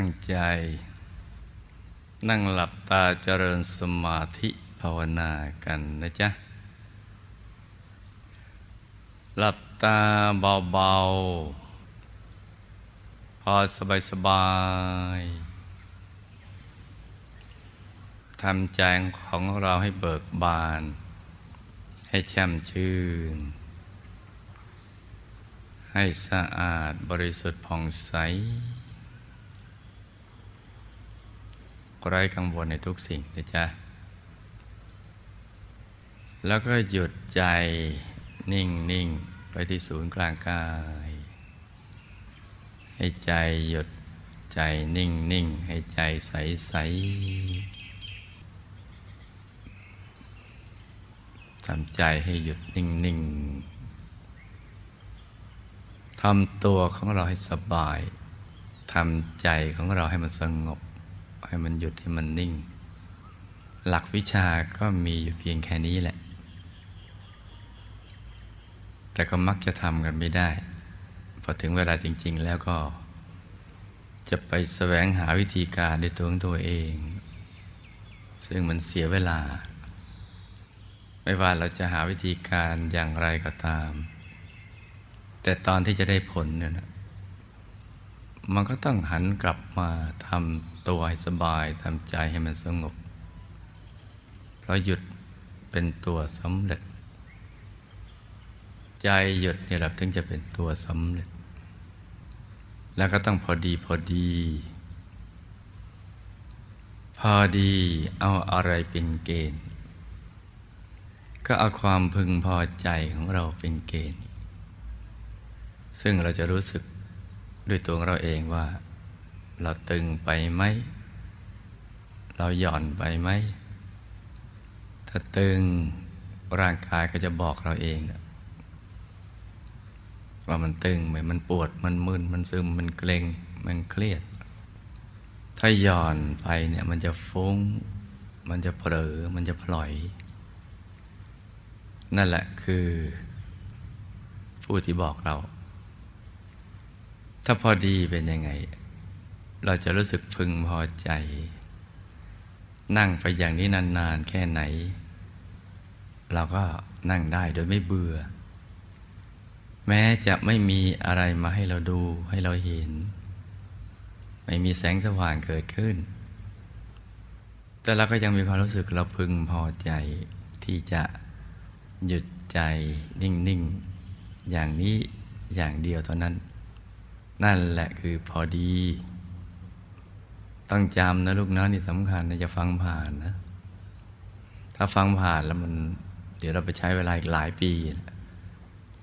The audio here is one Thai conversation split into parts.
ตั้งใจ นั่งหลับตาเจริญสมาธิภาวนากันนะจ๊ะ หลับตาเบาๆ พอสบายๆทำใจของเราให้เบิกบาน ให้แช่มชื่น ให้สะอาดบริสุทธิ์ผ่องใส ไร้กังวลในทุกสิ่งนะจ๊ะ แล้วก็หยุดใจนิ่งนิ่งไปที่ศูนย์กลางกาย ให้ใจหยุดใจนิ่งนิ่งให้ใจใสใสทำใจให้หยุดนิ่งนิ่งทำตัวของเราให้สบาย ทำใจของเราให้มันสงบ ให้มันหยุดให้มันนิ่ง หลักวิชาก็มีอยู่เพียงแค่นี้แหละ แต่ก็มักจะทำกันไม่ได้ พอถึงเวลาจริง ๆ แล้วก็ จะไปแสวงหาวิธีการด้วยตัวของตัวเอง ซึ่งมันเสียเวลา ไม่ว่าเราจะหาวิธีการอย่างไรก็ตาม แต่ตอนที่จะได้ผลเนี่ยนะ มันก็ต้องหันกลับมาทำตัวให้สบายทำใจให้มันสงบ เพราะหยุดเป็นตัวสำเร็จ ใจหยุดนี่แหละถึงจะเป็นตัวสำเร็จ แล้วก็ต้องพอดีพอดี พอดีเอาอะไรเป็นเกณฑ์ ก็เอาความพึงพอใจของเราเป็นเกณฑ์ ซึ่งเราจะรู้สึก ด้วยตัวเราเองว่า เราตึงไปไหม เราหย่อนไปไหม ถ้าตึงร่างกายก็จะบอกเราเองนะว่ามันตึงไหมมันปวดมันมึนมันซึมมันเกร็งมันเครียด ถ้าหย่อนไปเนี่ยมันจะฟุ้ง มันจะเผลอมันจะพลอย นั่นแหละคือ ผู้ที่บอกเรา ถ้าพอดีเป็นยังไง เราจะรู้สึกพึงพอใจ นั่งไปอย่างนี้นานๆแค่ไหน เราก็นั่งได้โดยไม่เบื่อ แม้จะไม่มีอะไรมาให้เราดูให้เราเห็น ไม่มีแสงสว่างเกิดขึ้น แต่เราก็ยังมีความรู้สึกเราพึงพอใจที่จะหยุดใจนิ่ง ๆ อย่างนี้อย่างเดียวเท่านั้น นั่นแหละคือพอดี ต้องจำนะลูกนะนี่สำคัญนะจะฟังผ่านนะ ถ้าฟังผ่านแล้วมัน เดี๋ยวเราไปใช้เวลาอีกหลายปี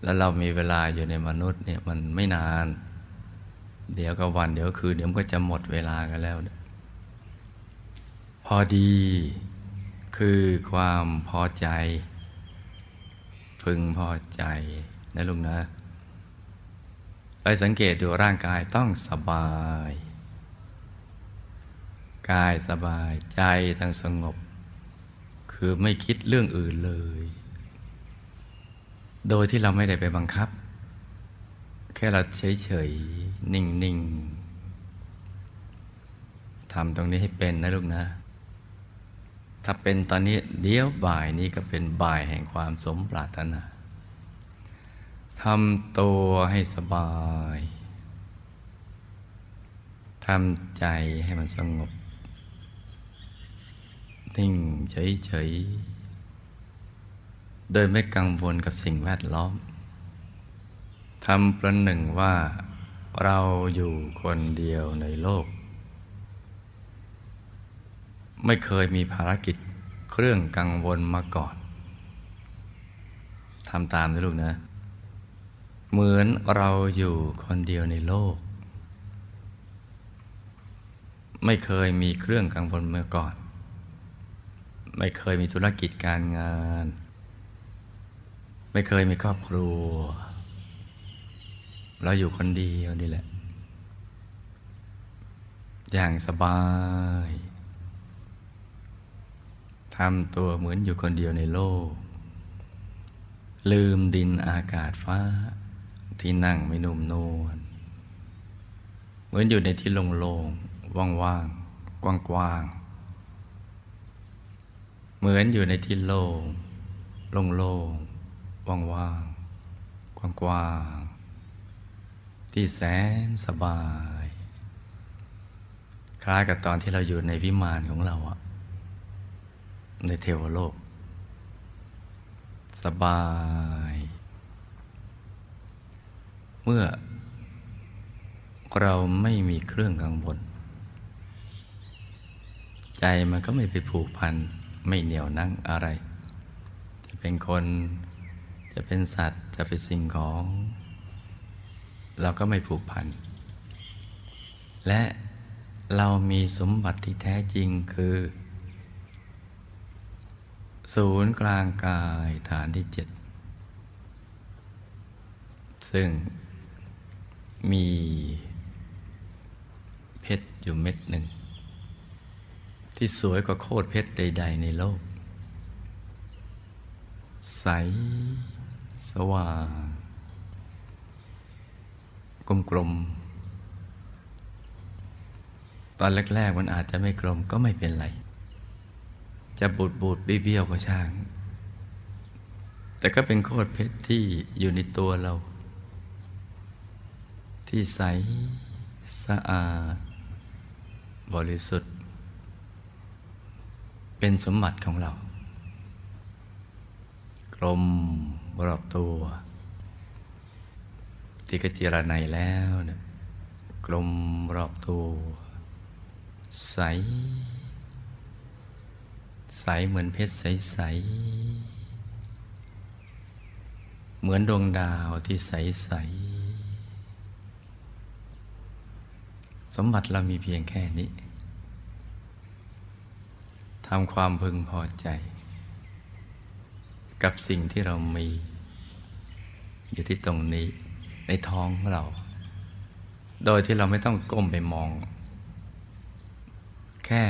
แล้วเรามีเวลาอยู่ในมนุษย์เนี่ยมันไม่นาน เดี๋ยวก็วันเดี๋ยวคืนเดี๋ยวมันก็จะหมดเวลากันแล้ว พอดีคือความพอใจ พึงพอใจนะลุงนะ ไปสังเกตดูร่างกายต้องสบาย กายสบายใจทั้งสงบ คือไม่คิดเรื่องอื่นเลย โดยที่เราไม่ได้ไปบังคับ แค่เราเฉยๆ นิ่งๆทำตรงนี้ให้เป็นนะลูกนะ ถ้าเป็นตอนนี้เดี๋ยวบ่ายนี้ก็เป็นบ่ายแห่งความสมปรารถนา ทำตัวให้สบายทำใจให้มันสงบ นิ่งเฉยๆ โดยไม่กังวลกับสิ่งแวดล้อมทำประหนึ่งว่าเราอยู่คนเดียวในโลก ไม่เคยมีภารกิจเครื่องกังวลมาก่อนทำตามนะลูกนะ เหมือนเราอยู่คนเดียวในโลก ไม่เคยมีเครื่องกังวลมาก่อน ไม่เคยมีธุรกิจการงาน ไม่เคยมีครอบครัว เราอยู่คนเดียวนี่แหละ อย่างสบายทำตัวเหมือนอยู่คนเดียวในโลก ลืมดินอากาศฟ้า ที่นั่งไม่นุ่มนวลเหมือนอยู่ในที่โล่งๆว่างๆกว้างๆเหมือนอยู่ในที่โล่งโล่งๆว่างๆกว้างๆที่แสนสบาย คล้ายกับตอนที่เราอยู่ในวิมานของเราอะในเทวโลก สบาย เมื่อเราไม่มีเครื่องกังวลใจมันก็ไม่ไปผูกพันไม่เหนียวนั่งอะไร จะเป็นคนจะเป็นสัตว์จะเป็นสิ่งของ เราก็ไม่ผูกพัน และเรามีสมบัติที่แท้จริงคือ ศูนย์กลางกายฐานที่เจ็ดซึ่ง มีเพชรอยู่เม็ดหนึ่ง ที่สวยกว่าโคตรเพชรใด ๆ ในโลก ใส สว่าง กลมๆ ตอนแรก ๆ มันอาจจะไม่กลมก็ไม่เป็นไร จะบูดบูดเบี้ยวๆก็ช่าง แต่ก็เป็นโคตรเพชรที่อยู่ในตัวเรา ที่ใสสะอาด บริสุทธิ์ เป็นสมบัติของเรา กลมรอบตัว ที่กระจิรนัยแล้วเนี่ยกลมรอบตัว ใส ใสเหมือนเพชรใสๆเหมือนดวงดาวที่ใสๆส สมบัติเรามีเพียงแค่นี้ทำความพึงพอใจ กับสิ่งที่เรามี อยู่ที่ตรงนี้ในท้องเรา โดยที่เราไม่ต้องก้มไปมอง แค่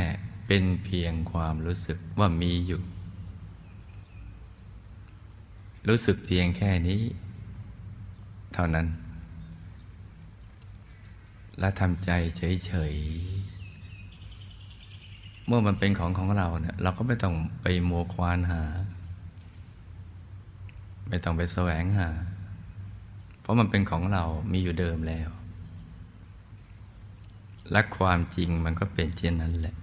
เป็นเพียงความรู้สึกว่ามีอยู่ รู้สึกเพียงแค่นี้ เท่านั้น และทำใจเฉยๆ เมื่อมันเป็นของของเราเนี่ยเราก็ไม่ต้องไปมัวควานหา ไม่ต้องไปแสวงหา เพราะมันเป็นของเรามีอยู่เดิมแล้ว และความจริงมันก็เป็นเช่นนั้นแหละ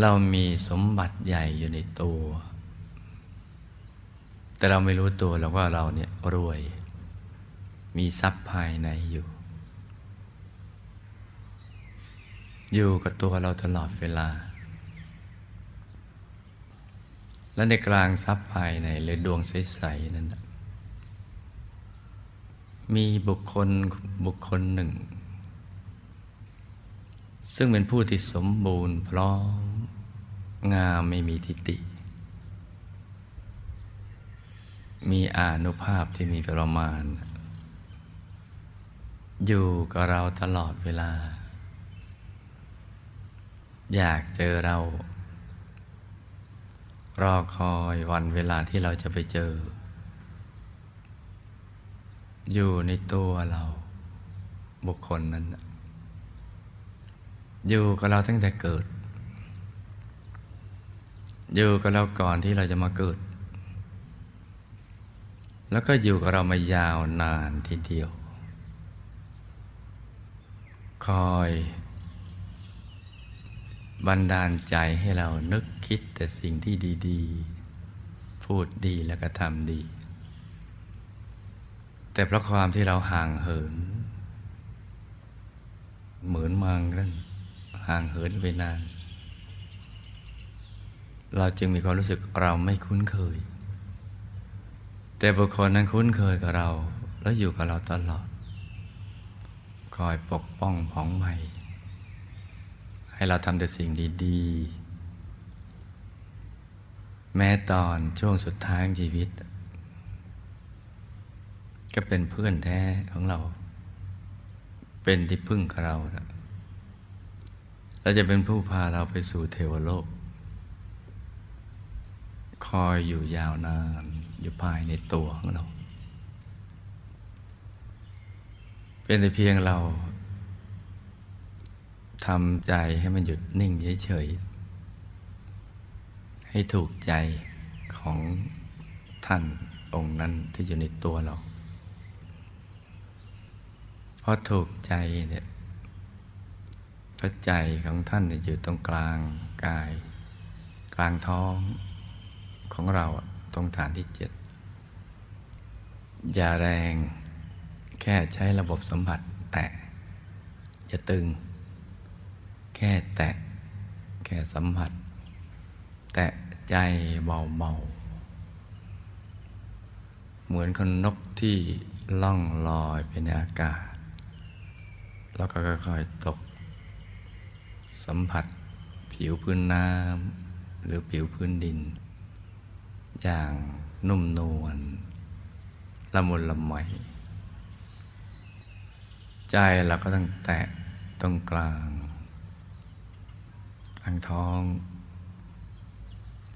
เรามีสมบัติใหญ่อยู่ในตัว แต่เราไม่รู้ตัวแล้วว่าเราเนี่ยรวย มีทรัพย์ภายในอยู่ อยู่กับตัวเราตลอดเวลา และในกลางทรัพย์ภายในหรือดวงใสๆนั้นมีบุคคลบุคคลหนึ่ง ซึ่งเป็นผู้ที่สมบูรณ์พร้อมงามไม่มีทิฏฐิมีอานุภาพที่มีประมาณ อยู่กับเราตลอดเวลา อยากเจอเรา รอคอยวันเวลาที่เราจะไปเจอ อยู่ในตัวเราบุคคลนั้น อยู่กับเราตั้งแต่เกิด อยู่กับเราก่อนที่เราจะมาเกิด แล้วก็อยู่กับเรามายาวนานทีเดียว คอย บันดาลใจให้เรานึกคิดแต่สิ่งที่ดี ๆ พูดดีแล้วก็ทำดี แต่เพราะความที่เราห่างเหิน เหมือนมังนั่นห่างเหินไปนาน เราจึงมีความรู้สึกเราไม่คุ้นเคย แต่บุคคลนั้นคุ้นเคยกับเรา แล้วอยู่กับเราตลอด คอยปกป้องผ่องใหม่ ให้เราทำแต่สิ่งดีๆ แม้ตอนช่วงสุดท้ายของชีวิต ก็เป็นเพื่อนแท้ของเรา เป็นที่พึ่งของเราเราจะเป็นผู้พาเราไปสู่เทวโลก คอยอยู่ยาวนานอยู่ภายในตัวของเรา เป็นแต่เพียงเรา ทำใจให้มันหยุดนิ่งเฉยๆ ให้ถูกใจของท่านองค์นั้นที่อยู่ในตัวเราเพราะถูกใจเนี่ยพระใจของท่านอยู่ตรงกลางกาย กลางท้องของเราตรงฐานที่เจ็ดอย่าแรงแค่ใช้ระบบสัมผัสแตะอย่าตึง ค่แตะ แค่สัมผัส แตะใจเบาๆ เหมือนคนนกที่ล่องลอยไปในอากาศ แล้วก็ค่อยๆตก สัมผัสผิวพื้นน้ำหรือผิวพื้นดิน อย่างนุ่มนวลละมุนละไมใจเราก็ต้องแตะตรงกลาง กลางท้อง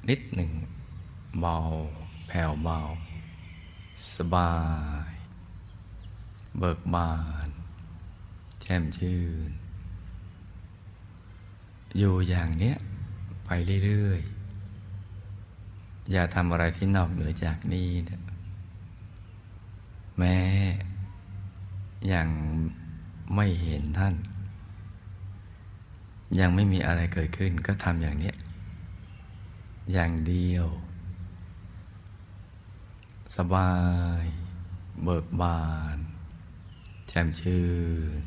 นิดหนึ่งเบา แผ่วเบา สบาย เบิกบาน แช่มชื่น อยู่อย่างเนี้ย ไปเรื่อย ๆ อย่าทำอะไรที่นอกเหนือจากนี้นะแม้ยังไม่เห็นท่าน ยังไม่มีอะไรเกิดขึ้นก็ทำอย่างนี้ อย่างเดียว สบาย เบิกบานแจ่มชื่น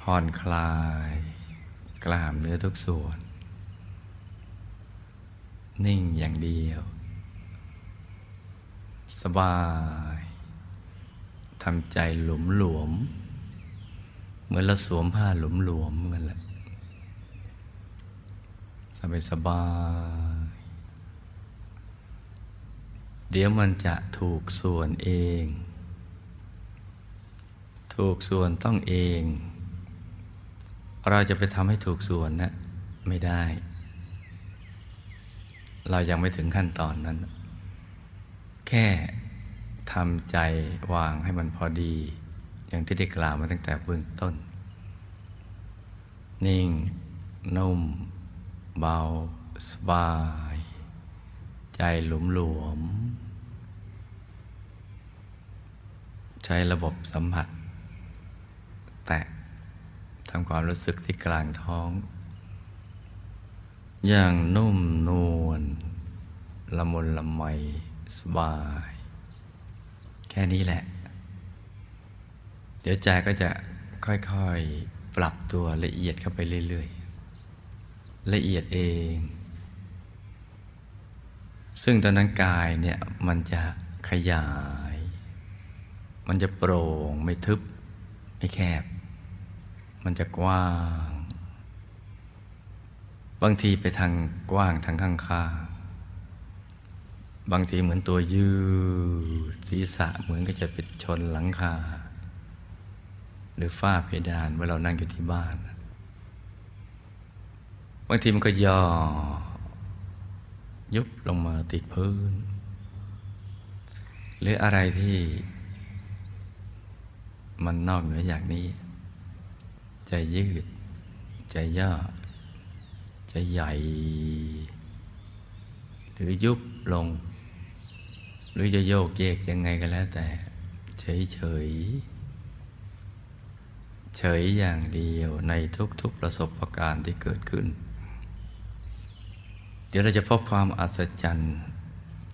ผ่อนคลาย กล้ามเนื้อทุกส่วน นิ่งอย่างเดียว สบายทำใจหลุมหลวม เหมือนเราสวมผ้าหลุมหลวมกันแหละสบายสบาย เดี๋ยวมันจะถูกส่วนเอง ถูกส่วนต้องเอง เราจะไปทำให้ถูกส่วนนะไม่ได้ เรายังไม่ถึงขั้นตอนนั้น แค่ทำใจวางให้มันพอดี อย่างที่ได้กล่าวมาตั้งแต่เบื้องต้น นิ่ง นุ่ม เบา สบาย ใจหลุมหลวม ใช้ระบบสัมผัส แตะทำความรู้สึกที่กลางท้อง อย่างนุ่มนวลละมุนละไมสบาย แค่นี้แหละ เดี๋ยวใจก็จะค่อยๆ ปรับตัวละเอียดเข้าไปเรื่อยๆ ละเอียดเอง ซึ่งตอนนั้นกายเนี่ยมันจะขยาย มันจะโปร่งไม่ทึบ ไม่แคบ มันจะกว้าง บางทีไปทางกว้างทางข้างๆบางทีเหมือนตัวยืดศีรษะเหมือนก็จะเป็นชนหลังคา หรือฝ้าเพดานเมื่อเรานั่งอยู่ที่บ้านบางทีมันก็ย่อ ยุบลงมาติดพื้น หรืออะไรที่ มันนอกเหนือจากนี้จะยืดจะย่อจะใหญ่ หรือยุบลง หรือจะโยกเยกยังไงก็แล้วแต่ เฉยเฉย เฉยอย่างเดียวในทุกๆประสบการณ์ที่เกิดขึ้น เดี๋ยวเราจะพบความอัศจรรย์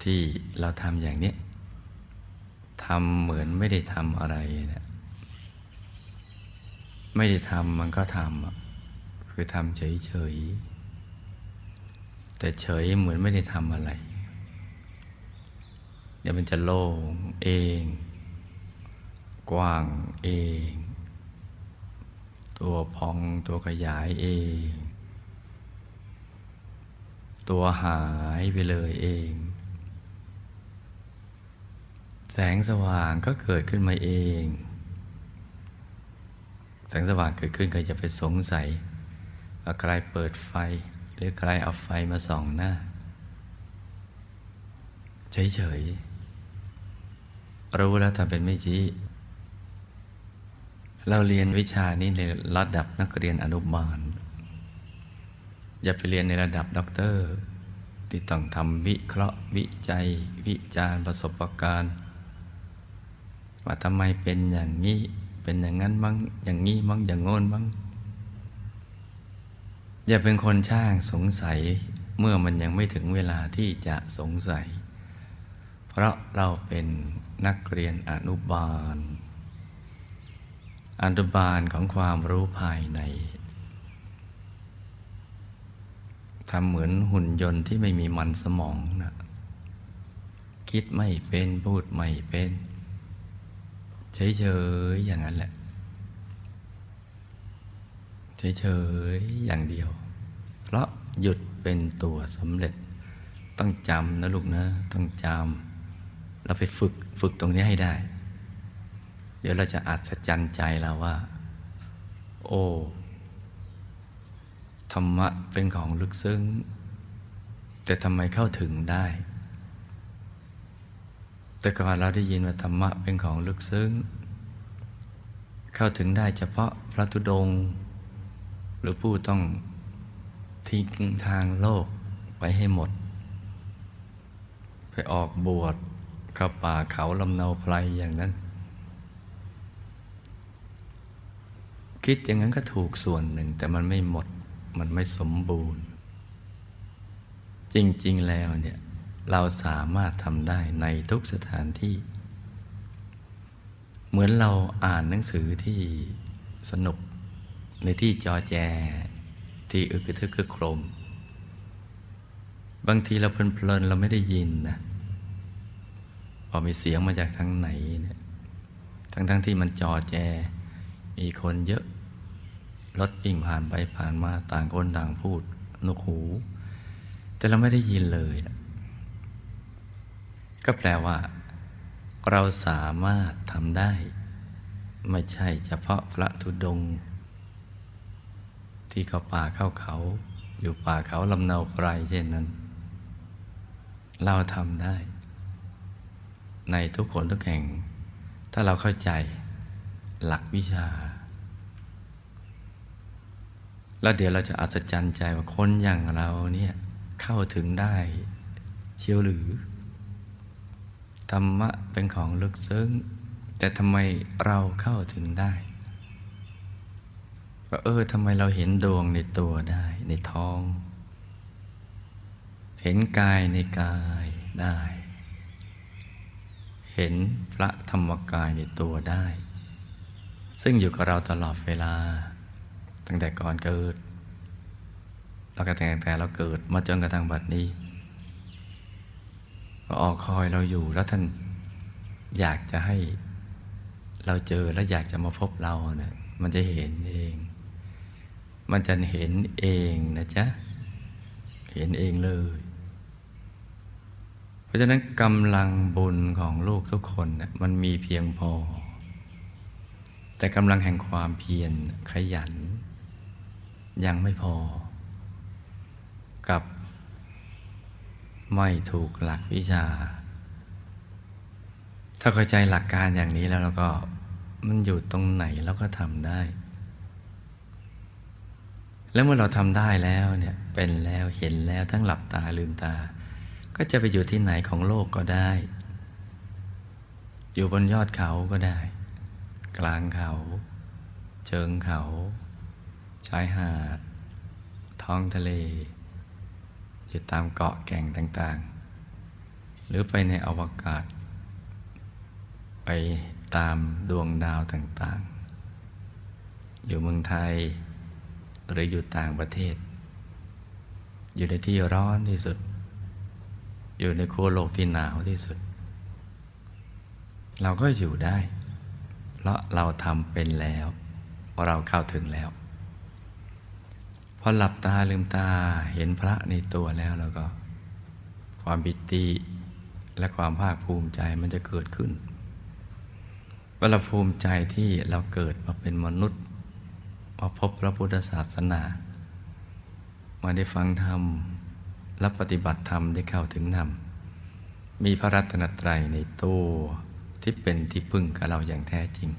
ที่เราทำอย่างนี้ทำเหมือนไม่ได้ทำอะไรนะไม่ได้ทำมันก็ทำคือทำเฉยเฉยแต่เฉยเหมือนไม่ได้ทำอะไร เดี๋ยวมันจะโล่งเอง กว้างเอง ตัวพองตัวขยายเอง ตัวหายไปเลยเอง แสงสว่างก็เกิดขึ้นมาเอง แสงสว่างเกิดขึ้นใครจะไปสงสัยว่าใครเปิดไฟ หรือใครเอาไฟมาส่องหน้า เฉยๆรู้แล้วทำเป็นไม่ชี้ เราเรียนวิชานี้ในระดับนักเรียนอนุบาล อย่าไปเรียนในระดับด็อกเตอร์ที่ต้องทำวิเคราะห์วิจัย วิจารณ์ประสบการณ์ว่าทำไมเป็นอย่างนี้ เป็นอย่างนั้นบ้างอย่างนี้บ้างอย่างโน้นบ้างอย่าเป็นคนช่างสงสัยเมื่อมันยังไม่ถึงเวลาที่จะสงสัย เพราะเราเป็นนักเรียนอนุบาล อนุบาลของความรู้ภายในทำเหมือนหุ่นยนต์ที่ไม่มีมันสมองนะคิดไม่เป็นพูดไม่เป็น เฉยๆอย่างนั้นแหละ เฉยๆอย่างเดียว เพราะหยุดเป็นตัวสำเร็จ ต้องจำนะลูกนะ ต้องจำเราไปฝึกฝึกตรงนี้ให้ได้ เดี๋ยวเราจะอัศจรรย์ใจเราว่า โอ้ธรรมะเป็นของลึกซึ้ง แต่ทำไมเข้าถึงได้ แต่ก่อนเราได้ยินว่าธรรมะเป็นของลึกซึ้ง เข้าถึงได้เฉพาะพระธุดง หรือผู้ต้องทิ้งทางโลกไปให้หมด ไปออกบวชเข้าป่าเขาลำเนาไพรอย่างนั้น คิดอย่างนั้นก็ถูกส่วนหนึ่ง แต่มันไม่หมดมันไม่สมบูรณ์ จริง ๆ แล้วเนี่ยเราสามารถทำได้ในทุกสถานที่ เหมือนเราอ่านหนังสือที่สนุกในที่จอแจ ที่อึกทึกคึกโครม บางทีเราเพลินๆเราไม่ได้ยินนะพอมีเสียงมาจากทางไหนเนี่ยทั้งๆทที่มันจอแจ มีคนเยอะ รถวิ่งผ่านไปผ่านมาต่างคนต่างพูดนกหู แต่เราไม่ได้ยินเลย ก็แปลว่า เราสามารถทำได้ ไม่ใช่เฉพาะพระธุดง ที่เข้าป่าเข้าเขา อยู่ป่าเขาลำเนาไพรเช่นนั้น เราทำได้ ในทุกคนทุกแห่ง ถ้าเราเข้าใจหลักวิชา แล้วเดี๋ยวเราจะอัศจรรย์ใจว่าคนอย่างเราเนี่ยเข้าถึงได้ เชียวหรือ ธรรมะเป็นของลึกซึ้ง แต่ทำไมเราเข้าถึงได้ว่าเออทำไมเราเห็นดวงในตัวได้ ในท้อง เห็นกายในกายได้ เห็นพระธรรมกายในตัวได้ ซึ่งอยู่กับเราตลอดเวลา ตั้งแต่ก่อนเกิดเราก็แต่แต่เราเกิดมาจนกระทั่งบัดนี้ก็ออกคอยเราอยู่แล้วท่านอยากจะให้เราเจอและอยากจะมาพบเราเนะี่ยมันจะเห็นเอง มันจะเห็นเองนะจ๊ะ เห็นเองเลย เพราะฉะนั้นกำลังบุญของลูกทุกคนนะมันมีเพียงพอ แต่กำลังแห่งความเพียรขยัน ยังไม่พอ กับ ไม่ถูกหลักวิชา ถ้าเข้าใจหลักการอย่างนี้แล้วเราก็มันอยู่ตรงไหนเราก็ทำได้ แล้วเมื่อเราทำได้แล้วเนี่ยเป็นแล้วเห็นแล้วทั้งหลับตาลืมตา ก็จะไปอยู่ที่ไหนของโลกก็ได้ อยู่บนยอดเขาก็ได้ กลางเขา เชิงเขา ชายหาด ท้องทะเล อยู่ตามเกาะแก่งต่างๆ หรือไปในอวกาศ ไปตามดวงดาวต่างๆ อยู่เมืองไทย หรืออยู่ต่างประเทศ อยู่ในที่ร้อนที่สุด อยู่ในขั้วโลกที่หนาวที่สุด เราก็อยู่ได้ เพราะเราทำเป็นแล้วเพราะเราเข้าถึงแล้ว พอหลับตาลืมตาเห็นพระในตัวแล้วแล้วก็ ความบิติและความภาคภูมิใจมันจะเกิดขึ้นเวลาภูมิใจที่เราเกิดมาเป็นมนุษย์มาพบพระพุทธศาสนา มาได้ฟังธรรมและปฏิบัติธรรมได้เข้าถึงธรรมมีพระรัตนตรัยในตัวที่เป็นที่พึ่งกับเราอย่างแท้จริง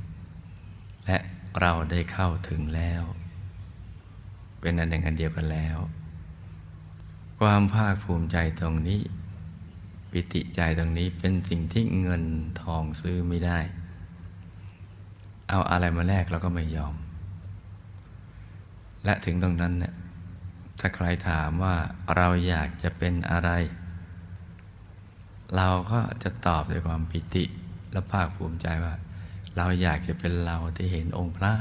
และเราได้เข้าถึงแล้ว เป็นอันหนึ่งอันเดียวกันแล้ว ความภาคภูมิใจตรงนี้ ปิติใจตรงนี้เป็นสิ่งที่เงินทองซื้อไม่ได้ เอาอะไรมาแลกเราก็ไม่ยอม และถึงตรงนั้นเนี่ยถ้าใครถามว่าเราอยากจะเป็นอะไร เราก็จะตอบด้วยความปิติและภาคภูมิใจว่า เราอยากจะเป็นเราที่เห็นองค์พระ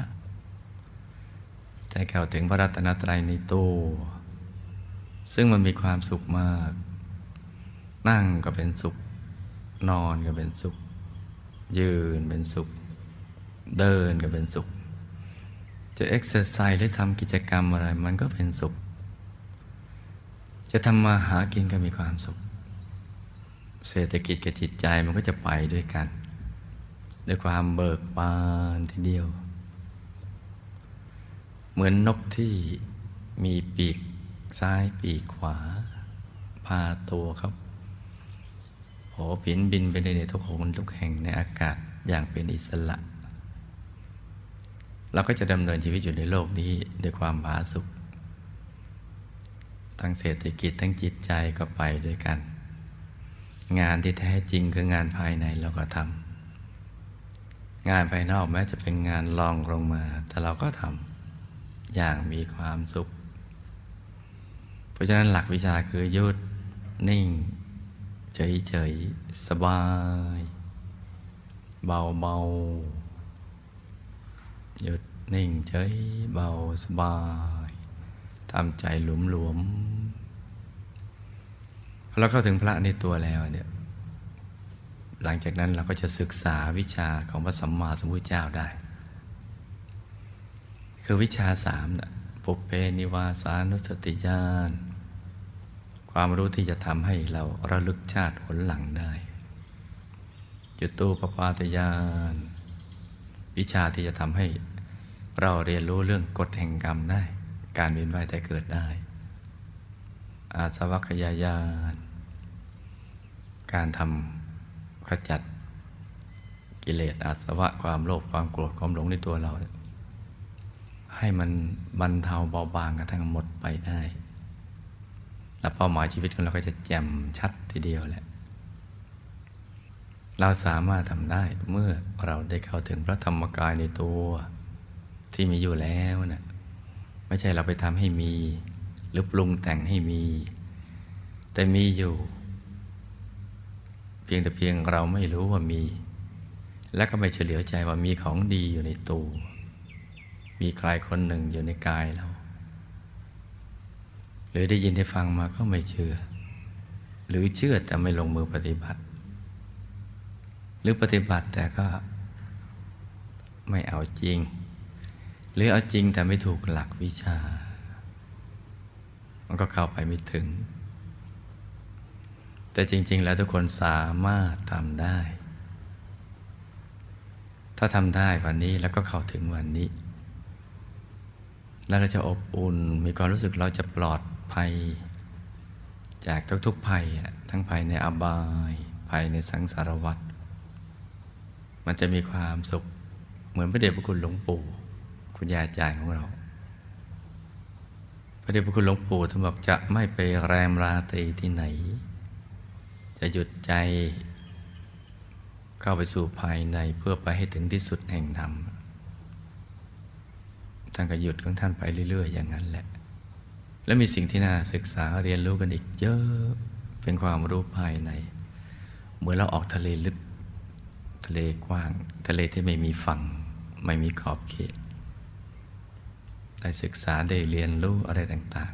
ใจเข้าถึงพระรัตนตรัยในตัวซึ่งมันมีความสุขมาก นั่งก็เป็นสุข นอนก็เป็นสุข ยืนเป็นสุข เดินก็เป็นสุข จะเอ็กซ์ไซส์หรือทำกิจกรรมอะไร มันก็เป็นสุข จะทำมาหากินก็มีความสุข เศรษฐกิจกับจิตใจมันก็จะไปด้วยกัน ด้วยความเบิกบานทีเดียว เหมือนนกที่มีปีกซ้ายปีกขวา พาตัวครับโผผินบินไปในทุกหนทุกแห่งในอากาศอย่างเป็นอิสระ เราก็จะดำเนินชีวิตอยู่ในโลกนี้ด้วยความผาสุขทั้งเศรษฐกิจทั้งจิตใจก็ไปด้วยกัน งานที่แท้จริงคืองานภายในเราก็ทำงานภายนอกแม้จะเป็นงานลองลงมา แต่เราก็ทำ อย่างมีความสุข เพราะฉะนั้นหลักวิชาคือหยุดนิ่ง เฉยๆ สบาย เบาๆ หยุดนิ่งเฉยเบาสบายทำใจหลวมๆพอเราเข้าถึงพระในตัวแล้วเนี่ยหลังจากนั้นเราก็จะศึกษาวิชาของพระสัมมาสัมพุทธเจ้าได้ คือวิชาสามนะปุเพนิวาสานุสติญาณความรู้ที่จะทำให้เราระลึกชาติผลหลังได้จุตูปปาตญาณวิชาที่จะทำให้เราเรียนรู้เรื่องกฎแห่งกรรมได้ การเวียนว่ายแต่เกิดได้ อาสวัคยายานการทำขจัดกิเลสอาสวะความโลภความโกรธความหลงในตัวเรา ให้มันบรรเทาเบาบางกระทั่งหมดไปได้ และเป้าหมายชีวิตของเราก็จะแจ่มชัดทีเดียวแหละ เราสามารถทำได้เมื่อเราได้เข้าถึงพระธรรมกายในตัวที่มีอยู่แล้วนะ่ะไม่ใช่เราไปทำให้มี หรือปรุงแต่งให้มี แต่มีอยู่ เพียงแต่เพียงเราไม่รู้ว่ามี และก็ไม่เฉลียวใจว่ามีของดีอยู่ในตัว มีใครคนหนึ่งอยู่ในกายเรา หรือได้ยินได้ฟังมาก็ไม่เชื่อ หรือเชื่อแต่ไม่ลงมือปฏิบัติ หรือปฏิบัติแต่ก็ไม่เอาจริง หรือเอาจริงแต่ไม่ถูกหลักวิชา มันก็เข้าไปไม่ถึง แต่จริง ๆ แล้วทุกคนสามารถทำได้ถ้าทำได้วันนี้แล้วก็เข้าถึงวันนี้ แล้วเราจะอบอุ่น มีความรู้สึกเราจะปลอดภัย จากทุกๆภัย ทั้งภัยในอบายภัยในสังสารวัฏมันจะมีความสุข เหมือนพระเดชพระคุณหลวงปู่คุณยายอาจารย์ของเรา พระเดชพระคุณหลวงปู่ท่านบอกจะไม่ไปแรมราตรีที่ไหน จะหยุดใจเข้าไปสู่ภายในเพื่อไปให้ถึงที่สุดแห่งธรรม ท่านก็หยุดของท่านไปเรื่อย ๆ อย่างนั้นแหละ และมีสิ่งที่น่าศึกษาเรียนรู้กันอีกเยอะเป็นความรู้ภายใน เหมือนเราออกทะเลลึก ทะเลกว้าง ทะเลที่ไม่มีฝั่ง ไม่มีขอบเขต ได้ศึกษาได้เรียนรู้อะไรต่าง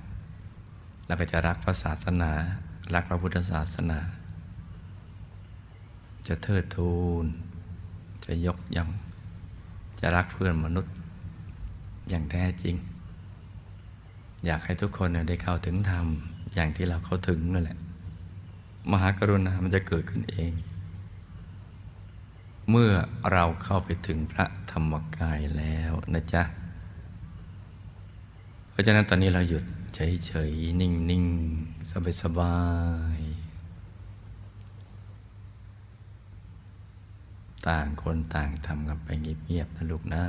ๆ แล้วก็จะรักพระศาสนา รักพระพุทธศาสนา จะเทิดทูน จะยกย่องจะรักเพื่อนมนุษย์ อย่างแท้จริง อยากให้ทุกคนได้เข้าถึงธรรม อย่างที่เราเข้าถึงนั่นแหละ มหากรุณามันจะเกิดขึ้นเอง เมื่อเราเข้าไปถึงพระธรรมกายแล้วนะจ๊ะ เพราะฉะนั้นตอนนี้เราหยุดเฉยๆ นิ่งๆ สบายๆต่างคนต่างทำกันไปเงียบๆนะลูกนะ